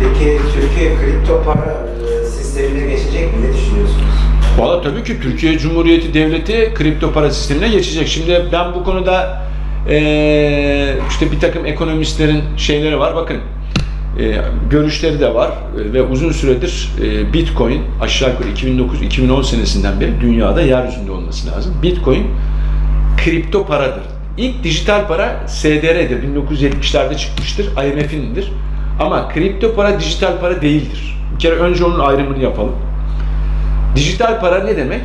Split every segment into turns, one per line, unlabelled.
Peki Türkiye kripto para e, sistemine geçecek mi? Ne düşünüyorsunuz?
Valla tabii ki Türkiye Cumhuriyeti Devleti kripto para sistemine geçecek. Şimdi ben bu konuda eee, işte bir takım ekonomistlerin şeyleri var. Bakın eee, görüşleri de var E, ve uzun süredir e, Bitcoin aşağı yukarı 2009-2010 senesinden beri dünyada yeryüzünde olması lazım. Bitcoin kripto paradır. İlk dijital para SDR'dir. 1970'lerde çıkmıştır. IMF'indir. Ama kripto para dijital para değildir. Bir kere önce onun ayrımını yapalım. Dijital para ne demek?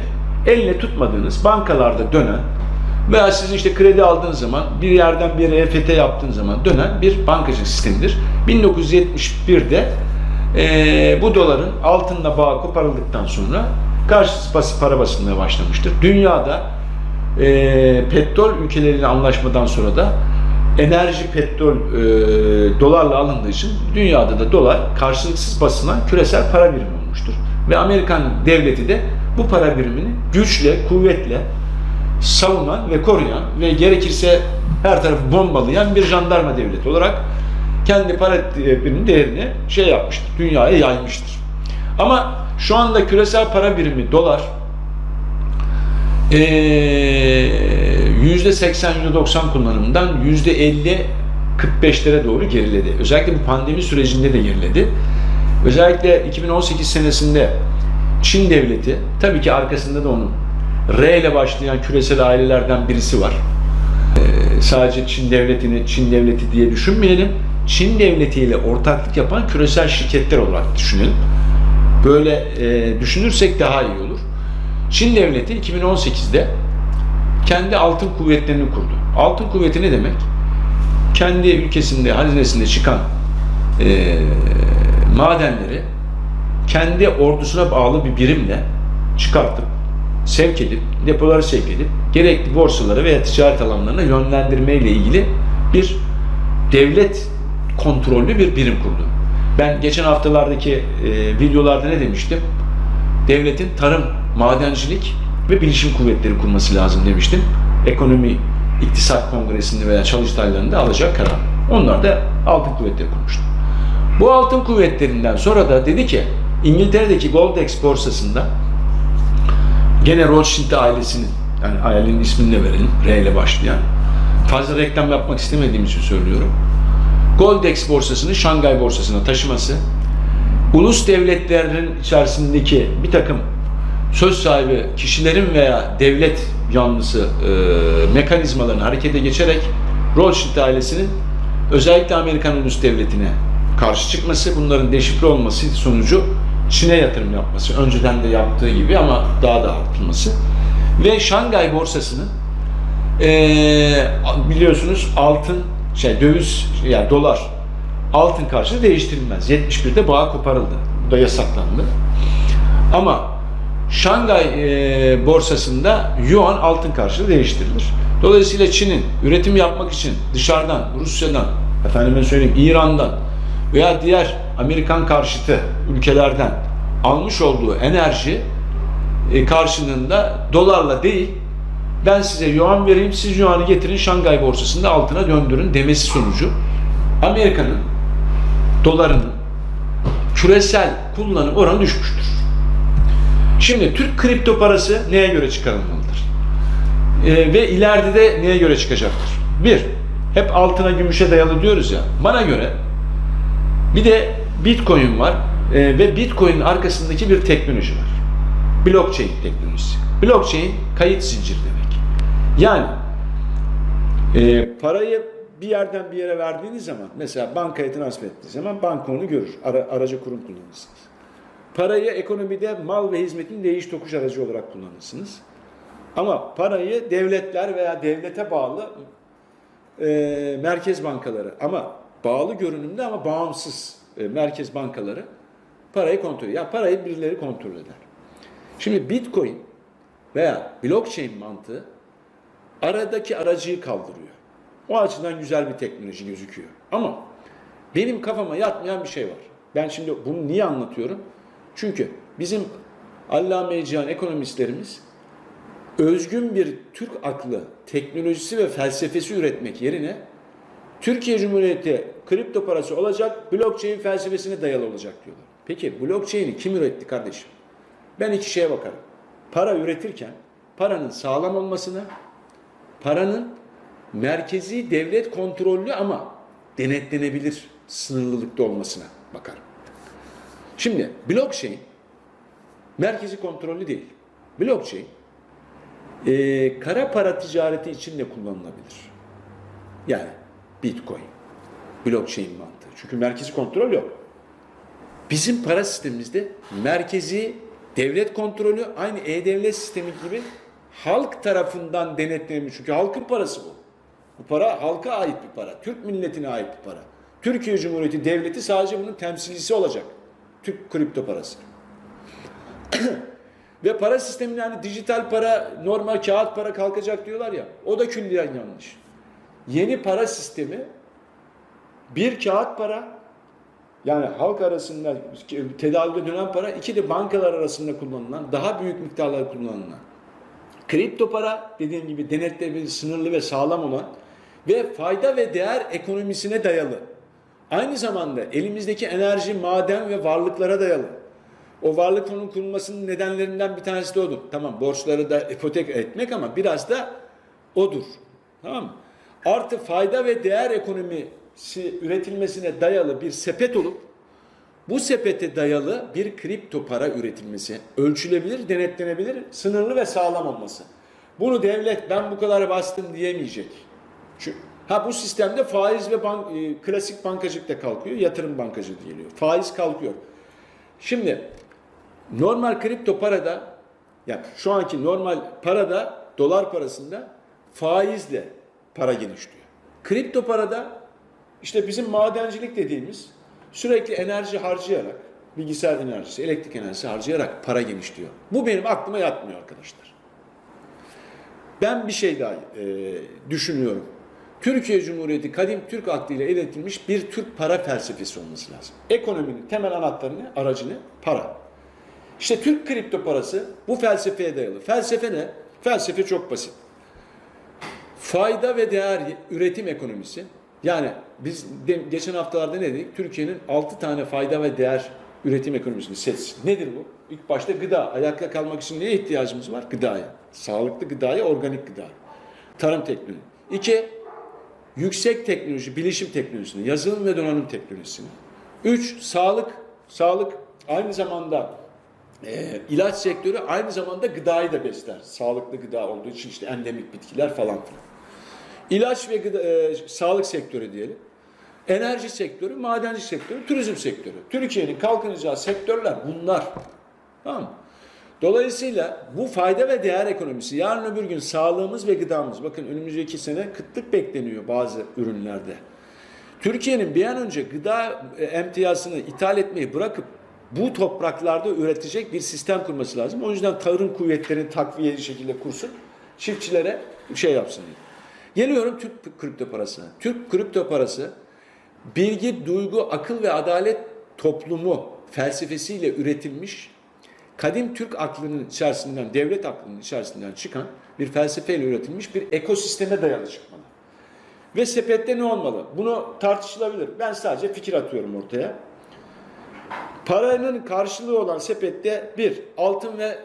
Elle tutmadığınız bankalarda dönen veya sizin işte kredi aldığınız zaman bir yerden bir yere EFT yaptığın zaman dönen bir bankacılık sistemidir. 1971'de eee, bu doların altınla bağı koparıldıktan sonra karşılıksız bas- para basılmaya başlamıştır. Dünyada eee, petrol ülkeleriyle anlaşmadan sonra da enerji petrol eee, dolarla alındığı için dünyada da dolar karşılıksız basılan küresel para birimi olmuştur. Ve Amerikan devleti de bu para birimini güçle, kuvvetle savunan ve koruyan ve gerekirse her tarafı bombalayan bir jandarma devleti olarak kendi para biriminin değerini şey yapmıştır, dünyaya yaymıştır. Ama şu anda küresel para birimi dolar yüzde %80, %90 kullanımından yüzde 50 45'lere doğru geriledi. Özellikle bu pandemi sürecinde de geriledi. Özellikle 2018 senesinde Çin devleti, tabii ki arkasında da onun R ile başlayan küresel ailelerden birisi var. Ee, sadece Çin devletini Çin devleti diye düşünmeyelim. Çin devletiyle ortaklık yapan küresel şirketler olarak düşünelim. Böyle e, düşünürsek daha iyi olur. Çin devleti 2018'de kendi altın kuvvetlerini kurdu. Altın kuvveti ne demek? Kendi ülkesinde, hazinesinde çıkan e, madenleri kendi ordusuna bağlı bir birimle çıkartıp, sevk edip, depoları sevk edip, gerekli borsalara veya ticaret alanlarına yönlendirmeyle ilgili bir devlet kontrollü bir birim kurdu. Ben geçen haftalardaki e, videolarda ne demiştim? Devletin tarım, madencilik ve bilişim kuvvetleri kurması lazım demiştim. Ekonomi, iktisat kongresinde veya çalıştaylarında alacak karar. Onlar da altın kuvvetleri kurmuştu. Bu altın kuvvetlerinden sonra da dedi ki İngiltere'deki Goldex borsasında gene Rothschild ailesinin yani ailenin ismini de verelim R ile başlayan fazla reklam yapmak istemediğim için söylüyorum. Goldex borsasını Şangay borsasına taşıması ulus devletlerinin içerisindeki bir takım söz sahibi kişilerin veya devlet yanlısı e, mekanizmaların harekete geçerek Rothschild ailesinin özellikle Amerikan ulus devletine karşı çıkması, bunların deşifre olması sonucu Çin'e yatırım yapması, önceden de yaptığı gibi ama daha da artması ve Şangay borsasının eee, biliyorsunuz altın şey döviz yani dolar altın karşılığı değiştirilmez. 71'de bağ koparıldı. Bu da yasaklandı. Ama Şangay eee, borsasında yuan altın karşılığı değiştirilir. Dolayısıyla Çin'in üretim yapmak için dışarıdan, Rusya'dan, efendime söyleyeyim İran'dan veya diğer Amerikan karşıtı ülkelerden almış olduğu enerji e, karşılığında dolarla değil ben size yuan vereyim siz yuanı getirin Şangay borsasında altına döndürün demesi sonucu Amerika'nın dolarının küresel kullanım oranı düşmüştür. Şimdi Türk kripto parası neye göre çıkarılmalıdır? Ee, ve ileride de neye göre çıkacaktır? Bir, hep altına gümüşe dayalı diyoruz ya. Bana göre bir de Bitcoin var Ee, ve Bitcoin'in arkasındaki bir teknoloji var. Blockchain teknolojisi. Blockchain kayıt zincir demek. Yani e, parayı bir yerden bir yere verdiğiniz zaman mesela bankaya transfer ettiğiniz zaman banka onu görür. Ara, aracı kurum kullanırsınız. Parayı ekonomide mal ve hizmetin değiş tokuş aracı olarak kullanırsınız. Ama parayı devletler veya devlete bağlı e, merkez bankaları ama bağlı görünümde ama bağımsız e, merkez bankaları parayı kontrol ediyor. Ya parayı birileri kontrol eder. Şimdi Bitcoin veya blockchain mantığı aradaki aracıyı kaldırıyor. O açıdan güzel bir teknoloji gözüküyor. Ama benim kafama yatmayan bir şey var. Ben şimdi bunu niye anlatıyorum? Çünkü bizim allame cihan ekonomistlerimiz özgün bir Türk aklı, teknolojisi ve felsefesi üretmek yerine Türkiye Cumhuriyeti kripto parası olacak, blockchain felsefesine dayalı olacak diyorlar. Peki blockchain'i kim üretti kardeşim? Ben iki şeye bakarım. Para üretirken paranın sağlam olmasına, paranın merkezi devlet kontrollü ama denetlenebilir sınırlılıkta olmasına bakarım. Şimdi blockchain merkezi kontrollü değil. Blockchain e, kara para ticareti için de kullanılabilir. Yani Bitcoin, blockchain mantığı. Çünkü merkezi kontrol yok. Bizim para sistemimizde merkezi devlet kontrolü aynı e-devlet sistemi gibi halk tarafından denetlenmiş. Çünkü halkın parası bu. Bu para halka ait bir para. Türk milletine ait bir para. Türkiye Cumhuriyeti Devleti sadece bunun temsilcisi olacak. Türk kripto parası. Ve para sisteminde hani dijital para, normal kağıt para kalkacak diyorlar ya. O da külliyen yanlış. Yeni para sistemi bir kağıt para yani halk arasında tedavide dönen para, iki de bankalar arasında kullanılan, daha büyük miktarlar kullanılan. Kripto para dediğim gibi denetlemeleri sınırlı ve sağlam olan ve fayda ve değer ekonomisine dayalı. Aynı zamanda elimizdeki enerji, maden ve varlıklara dayalı. O varlık fonun kurulmasının nedenlerinden bir tanesi de odur. Tamam borçları da ipotek etmek ama biraz da odur. Tamam mı? Artı fayda ve değer ekonomisi üretilmesine dayalı bir sepet olup bu sepete dayalı bir kripto para üretilmesi, ölçülebilir, denetlenebilir, sınırlı ve sağlam olması. Bunu devlet ben bu kadar bastım diyemeyecek. Çünkü ha bu sistemde faiz ve bank, e, klasik bankacılık da kalkıyor, yatırım bankacılığı geliyor. Faiz kalkıyor. Şimdi normal kripto parada yani şu anki normal parada dolar parasında faizle para genişliyor. Kripto parada işte bizim madencilik dediğimiz sürekli enerji harcayarak bilgisayar enerjisi, elektrik enerjisi harcayarak para genişliyor. Bu benim aklıma yatmıyor arkadaşlar. Ben bir şey daha e, düşünüyorum. Türkiye Cumhuriyeti kadim Türk aklıyla üretilmiş bir Türk para felsefesi olması lazım. Ekonominin temel anahtarını, aracını para. İşte Türk kripto parası bu felsefeye dayalı. Felsefe ne? Felsefe çok basit. Fayda ve değer üretim ekonomisi. Yani biz de, geçen haftalarda ne dedik? Türkiye'nin 6 tane fayda ve değer üretim ekonomisini seçsin. Nedir bu? İlk başta gıda. Ayakta kalmak için neye ihtiyacımız var? Gıdaya. Sağlıklı gıdaya, organik gıda. Tarım teknolojisi. İki, yüksek teknoloji, bilişim teknolojisini, yazılım ve donanım teknolojisini. Üç, sağlık. Sağlık aynı zamanda e, ilaç sektörü aynı zamanda gıdayı da besler. Sağlıklı gıda olduğu için işte endemik bitkiler falan filan. İlaç ve gıda, e, sağlık sektörü diyelim. Enerji sektörü, madenci sektörü, turizm sektörü. Türkiye'nin kalkınacağı sektörler bunlar. Tamam mı? Dolayısıyla bu fayda ve değer ekonomisi yarın öbür gün sağlığımız ve gıdamız bakın önümüzdeki sene kıtlık bekleniyor bazı ürünlerde. Türkiye'nin bir an önce gıda e, emtiyasını ithal etmeyi bırakıp bu topraklarda üretecek bir sistem kurması lazım. O yüzden tarım kuvvetlerini takviye şekilde kursun. Çiftçilere şey yapsın diye. Geliyorum Türk kripto parasına. Türk kripto parası bilgi, duygu, akıl ve adalet toplumu felsefesiyle üretilmiş kadim Türk aklının içerisinden, devlet aklının içerisinden çıkan bir felsefeyle üretilmiş bir ekosisteme dayalı çıkmalı. Ve sepette ne olmalı? Bunu tartışılabilir. Ben sadece fikir atıyorum ortaya. Paranın karşılığı olan sepette bir, altın ve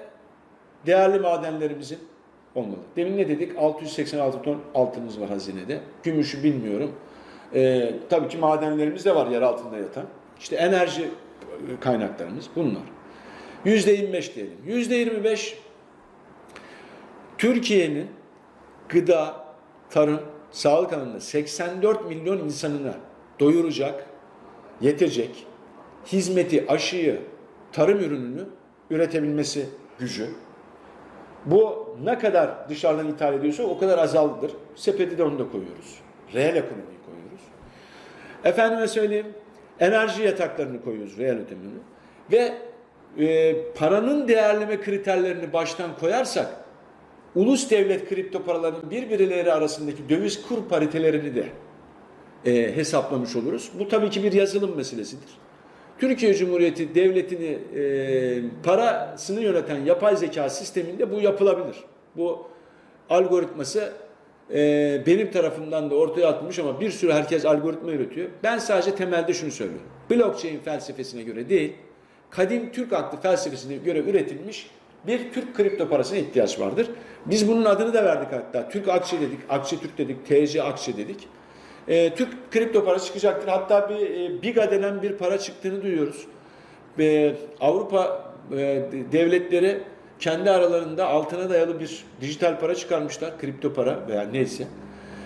değerli madenlerimizin olmalı. Demin ne dedik? 686 ton altınımız var hazinede. Gümüşü bilmiyorum. Ee, tabii ki madenlerimiz de var yer altında yatan. İşte enerji kaynaklarımız bunlar. Yüzde 25 diyelim. Yüzde 25 Türkiye'nin gıda, tarım, sağlık alanında 84 milyon insanına doyuracak, yetecek hizmeti, aşıyı, tarım ürününü üretebilmesi gücü. Bu ne kadar dışarıdan ithal ediyorsa o kadar azaldır. Sepeti de onu da koyuyoruz. Reel ekonomiyi koyuyoruz. Efendime söyleyeyim, enerji yataklarını koyuyoruz, reel ödemini. Ve e, paranın değerleme kriterlerini baştan koyarsak, ulus devlet kripto paraların birbirleri arasındaki döviz kur paritelerini de e, hesaplamış oluruz. Bu tabii ki bir yazılım meselesidir. Türkiye Cumhuriyeti Devleti'ni e, parasını yöneten yapay zeka sisteminde bu yapılabilir. Bu algoritması e, benim tarafımdan da ortaya atılmış ama bir sürü herkes algoritma üretiyor. Ben sadece temelde şunu söylüyorum. Blockchain felsefesine göre değil, kadim Türk aklı felsefesine göre üretilmiş bir Türk kripto parasına ihtiyaç vardır. Biz bunun adını da verdik hatta. Türk Akçe dedik, Akçe Türk dedik, TC Akçe dedik. E, Türk kripto parası çıkacaktır. Hatta bir e, Biga denen bir para çıktığını duyuyoruz. E, Avrupa e, devletleri kendi aralarında altına dayalı bir dijital para çıkarmışlar. Kripto para veya neyse.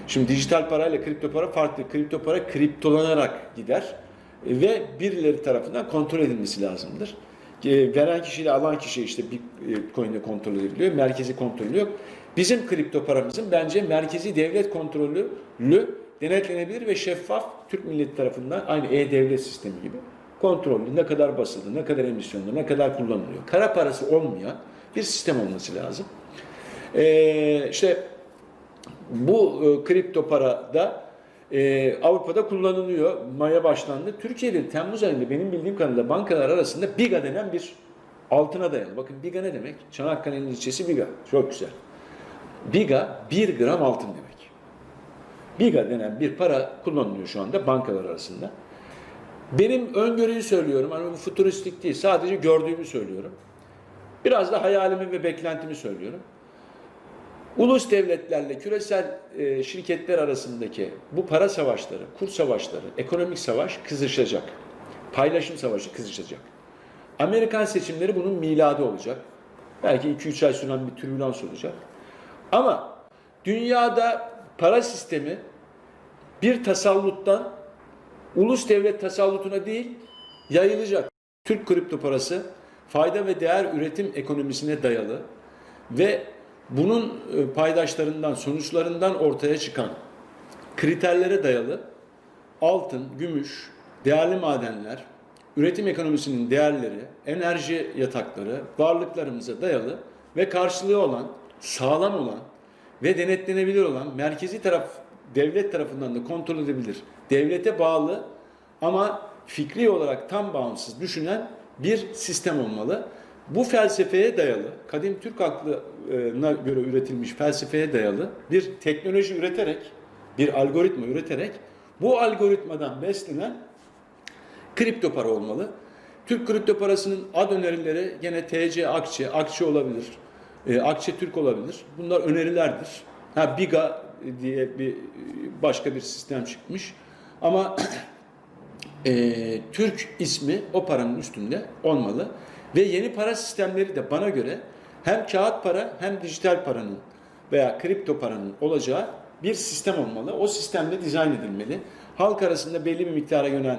Şimdi dijital parayla kripto para farklı. Kripto para kriptolanarak gider ve birileri tarafından kontrol edilmesi lazımdır. E, veren kişiyle alan kişi işte Bitcoin'de kontrol ediliyor. Merkezi kontrolü yok. Bizim kripto paramızın bence merkezi devlet kontrolü denetlenebilir ve şeffaf Türk milleti tarafından aynı e-devlet sistemi gibi kontrollü ne kadar basıldı, ne kadar emisyonda, ne kadar kullanılıyor. Kara parası olmayan bir sistem olması lazım. Ee, işte bu e, kripto para da e, Avrupa'da kullanılıyor. Maya başlandı. Türkiye'de Temmuz ayında benim bildiğim kadarıyla bankalar arasında BIGA denen bir altına dayalı. Bakın BIGA ne demek? Çanakkale'nin ilçesi BIGA. Çok güzel. BIGA 1 gram altın demek. BIGA denen bir para kullanılıyor şu anda bankalar arasında. Benim öngörüyü söylüyorum. Hani bu futuristik değil. Sadece gördüğümü söylüyorum. Biraz da hayalimi ve beklentimi söylüyorum. Ulus devletlerle küresel e, şirketler arasındaki bu para savaşları, kur savaşları, ekonomik savaş kızışacak. Paylaşım savaşı kızışacak. Amerikan seçimleri bunun miladı olacak. Belki 2-3 ay süren bir türbülans olacak. Ama dünyada para sistemi bir tasalluttan ulus devlet tasallutuna değil yayılacak. Türk kripto parası fayda ve değer üretim ekonomisine dayalı ve bunun e, paydaşlarından, sonuçlarından ortaya çıkan kriterlere dayalı altın, gümüş, değerli madenler, üretim ekonomisinin değerleri, enerji yatakları, varlıklarımıza dayalı ve karşılığı olan, sağlam olan ve denetlenebilir olan merkezi taraf devlet tarafından da kontrol edebilir. Devlete bağlı ama fikri olarak tam bağımsız düşünen bir sistem olmalı. Bu felsefeye dayalı, kadim Türk aklına göre üretilmiş felsefeye dayalı bir teknoloji üreterek, bir algoritma üreterek bu algoritmadan beslenen kripto para olmalı. Türk kripto parasının ad önerileri gene TC Akçe, Akçe olabilir, e, Akçe Türk olabilir. Bunlar önerilerdir. Ha Biga diye bir başka bir sistem çıkmış. Ama e, Türk ismi o paranın üstünde olmalı. Ve yeni para sistemleri de bana göre hem kağıt para hem dijital paranın veya kripto paranın olacağı bir sistem olmalı. O sistemde dizayn edilmeli. Halk arasında belli bir miktara yönen,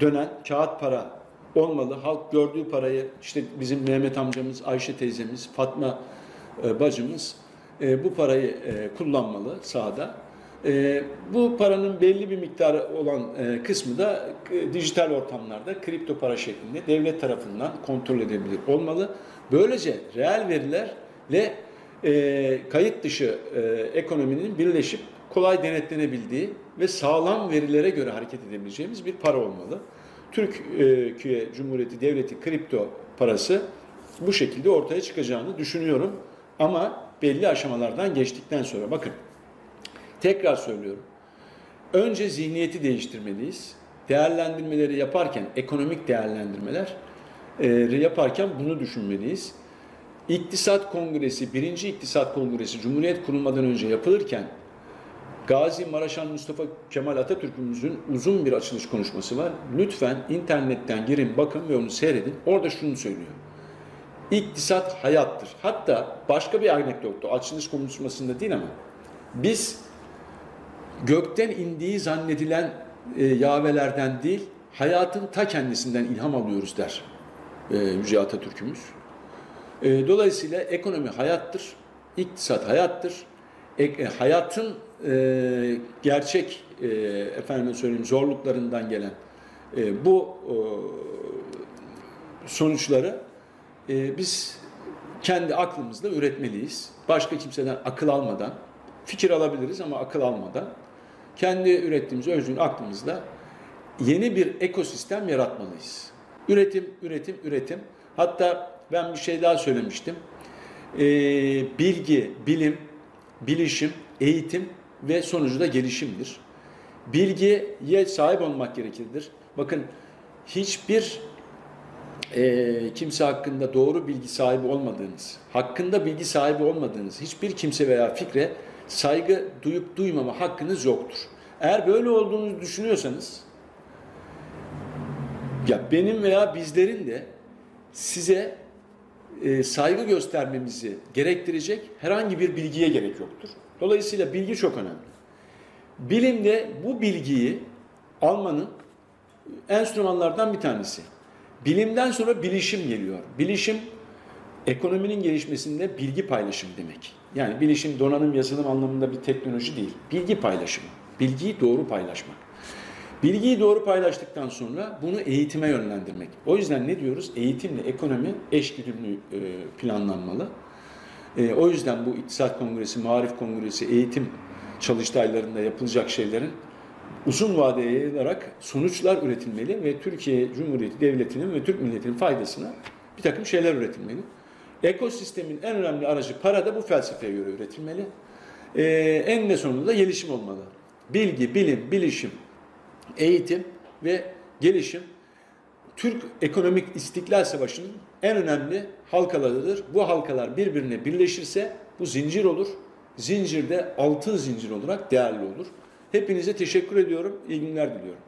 dönen kağıt para olmalı. Halk gördüğü parayı işte bizim Mehmet amcamız, Ayşe teyzemiz, Fatma e, bacımız e, bu parayı e, kullanmalı sahada. E, bu paranın belli bir miktarı olan e, kısmı da e, dijital ortamlarda kripto para şeklinde devlet tarafından kontrol edebilir olmalı. Böylece reel verilerle e, kayıt dışı ekonominin birleşip kolay denetlenebildiği ve sağlam verilere göre hareket edebileceğimiz bir para olmalı. Türkiye Cumhuriyeti Devleti kripto parası bu şekilde ortaya çıkacağını düşünüyorum. Ama belli aşamalardan geçtikten sonra bakın tekrar söylüyorum. Önce zihniyeti değiştirmeliyiz. Değerlendirmeleri yaparken, ekonomik değerlendirmeler e, yaparken bunu düşünmeliyiz. İktisat Kongresi, birinci İktisat Kongresi Cumhuriyet kurulmadan önce yapılırken Gazi Maraşan Mustafa Kemal Atatürk'ümüzün uzun bir açılış konuşması var. Lütfen internetten girin, bakın ve onu seyredin. Orada şunu söylüyor. İktisat hayattır. Hatta başka bir anekdottu. Açılış konuşmasında değil ama biz gökten indiği zannedilen e, yavelerden değil, hayatın ta kendisinden ilham alıyoruz der e, Yüce Atatürk'ümüz. E, dolayısıyla ekonomi hayattır, iktisat hayattır. E, e, hayatın e, gerçek e, efendim söyleyeyim zorluklarından gelen e, bu e, sonuçları e, biz kendi aklımızla üretmeliyiz. Başka kimseden akıl almadan, fikir alabiliriz ama akıl almadan kendi ürettiğimiz özgün aklımızla yeni bir ekosistem yaratmalıyız. Üretim, üretim, üretim. Hatta ben bir şey daha söylemiştim. Ee, bilgi, bilim, bilişim eğitim ve sonucu da gelişimdir. Bilgiye sahip olmak gerekirdir. Bakın hiçbir e, kimse hakkında doğru bilgi sahibi olmadığınız, hakkında bilgi sahibi olmadığınız hiçbir kimse veya fikre saygı duyup duymama hakkınız yoktur. Eğer böyle olduğunuzu düşünüyorsanız, ya benim veya bizlerin de size e, saygı göstermemizi gerektirecek herhangi bir bilgiye gerek yoktur. Dolayısıyla bilgi çok önemli. Bilimde bu bilgiyi almanın enstrümanlardan bir tanesi. Bilimden sonra bilişim geliyor. Bilişim ekonominin gelişmesinde bilgi paylaşımı demek. Yani bilişim donanım yazılım anlamında bir teknoloji değil. Bilgi paylaşımı. Bilgiyi doğru paylaşmak. Bilgiyi doğru paylaştıktan sonra bunu eğitime yönlendirmek. O yüzden ne diyoruz? Eğitimle ekonomi eşgüdümlü e, planlanmalı. E, o yüzden bu İktisat Kongresi, Marif Kongresi, eğitim çalıştaylarında yapılacak şeylerin uzun vadeye yayılarak sonuçlar üretilmeli ve Türkiye Cumhuriyeti Devleti'nin ve Türk milletinin faydasına bir takım şeyler üretilmeli. Ekosistemin en önemli aracı para da bu felsefeye göre üretilmeli. Ee, en de sonunda da gelişim olmalı. Bilgi, bilim, bilişim, eğitim ve gelişim Türk ekonomik istiklal savaşının en önemli halkalarıdır. Bu halkalar birbirine birleşirse bu zincir olur. Zincirde altın zincir olarak değerli olur. Hepinize teşekkür ediyorum. İyi günler diliyorum.